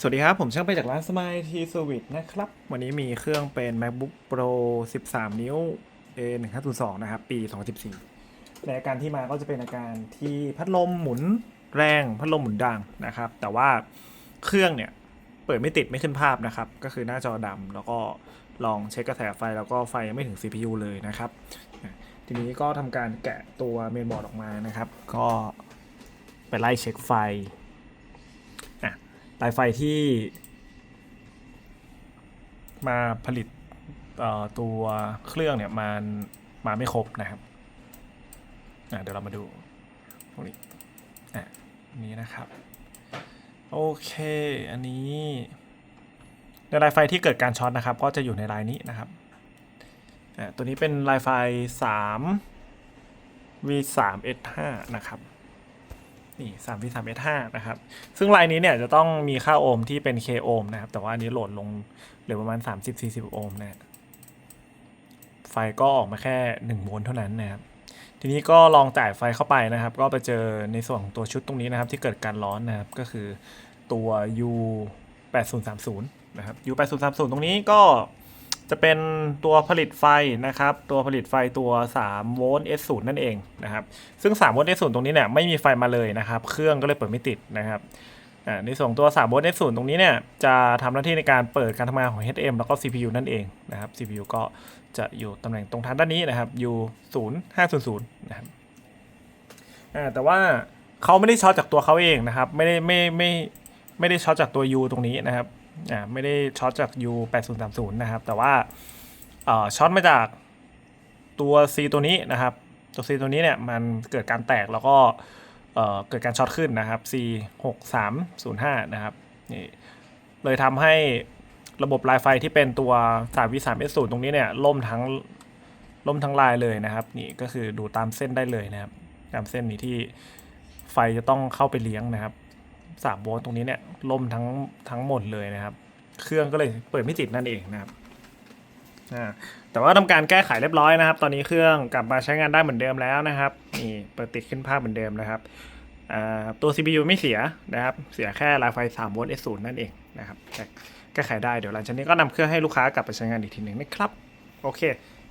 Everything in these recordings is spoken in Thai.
สวัสดีครับ ผมช่างไปจากร้านสม i ยทีสวิตนะครับ วันนี้มีเครื่องเป็น MacBook Pro 13 นิ้ว A 1 5 0 2นะครับ ปี 2014ในอาการที่มาก็จะเป็นอาการที่พัดลมหมุนแรงพัดลมหมุนดังนะครับ แต่ว่าเครื่องเนี่ย เปิดไม่ติดไม่ขึ้นภาพนะครับ ก็คือหน้าจอดำแล้วก็ลองเช็คกระแสไฟแล้วก็ไฟยังไม่ถึง CPU เลยนะครับ ทีนี้ก็ทำการแกะตัวเมนบอร์ดออกมานะครับ ก็ไปไล่เช็คไฟ ลายไฟที่มาผลิตตัวเครื่องเนี่ยมันมาไม่ครบนะครับเดี๋ยวเรามาดูพวกนี้อะอันนี้นะครับ โอเค อันนี้ในลายไฟที่เกิดการช็อตนะครับ ก็จะอยู่ในลายนี้นะครับตัวนี้เป็นลายไฟ 3 v 3 s 5นะครับ นี่3 v 3 s 5นะครับ ซึ่งลายนี้เนี่ยจะต้องมีค่าโอห์มที่เป็น k โอห์มนะครับ แต่ว่าอันนี้โหลดลงเหลือประมาณ 30-40 โอห์มนะไฟก็ออกมาแค่1โวลต์เท่านั้นนะครับ ทีนี้ก็ลองจ่ายไฟเข้าไปนะครับ ก็ไปเจอในส่วนของตัวชุดตรงนี้นะครับ ที่เกิดการร้อนนะครับ ก็คือตัว U 8030นะครับ U 8030ตรงนี้ก็ จะเป็นตัวผลิตไฟนะครับ ตัวผลิตไฟตัว3โวลต์ S0 นั่นเองนะครับ ซึ่ง3โวลต์ S0 ตรงนี้เนี่ยไม่มีไฟมาเลยนะครับ เครื่องก็เลยเปิดไม่ติดนะครับในส่วนตัว3โวลต์ S0 ตรงนี้เนี่ยจะทำหน้าที่ในการเปิดการทำงานของ HM แล้วก็ CPU นั่นเองนะครับ CPU ก็จะอยู่ตำแหน่งตรงทางด้านนี้นะครับ U 0 5 0 0 นะครับแต่ว่าเขาไม่ได้ช็อตจากตัวเขาเองนะครับ ไม่ได้ไม่ไม่ไม่ได้ช็อตจากตัว U ตรงนี้นะครับ อ่าไม่ได้ช็อตจาก U 8030นะครับ แต่ว่าเอ่อช็อตมาจากตัว C ตัวนี้นะครับ ตัว C ตัวนี้เนี่ยมันเกิดการแตกแล้วก็เอ่อเกิดการช็อตขึ้นนะครับ C 6 3 0 5นะครับนี่เลยทำให้ระบบลายไฟที่เป็นตัว3 v 3 s 0ตรงนี้เนี่ยล่มทั้งล่มทั้งลายเลยนะครับ นี่ก็คือดูตามเส้นได้เลยนะครับ ตามเส้นนี้ที่ไฟจะต้องเข้าไปเลี้ยงนะครับ 3โวลต์ตรงนี้เนี่ยล่มทั้งทั้งหมดเลยนะครับ เครื่องก็เลยเปิดไม่ติดนั่นเองนะครับแต่ว่าทำการแก้ไขเรียบร้อยนะครับ ตอนนี้เครื่องกลับมาใช้งานได้เหมือนเดิมแล้วนะครับนี่เปิดติดขึ้นภาพเหมือนเดิมนะครับอ่าตัว CPU ไม่เสียนะครับ เสียแค่ลายไฟ3โวลต์ S0 นั่นเองนะครับแก้ไขได้เดี๋ยวหลังจากนี้ก็นำเครื่องให้ลูกค้ากลับไปใช้งานอีกทีหนึ่งนะครับโอเค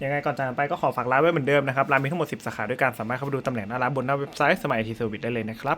ยังไงก่อนจากไปก็ขอฝากร้านไว้เหมือนเดิมนะครับ ร้านมีทั้งหมด 10 สาขาด้วยกันสามารถเข้าไปดูตำแหน่งหน้าร้านบนหน้าเว็บไซต์สมัยทีเซอร์วิสได้เลยนะครับ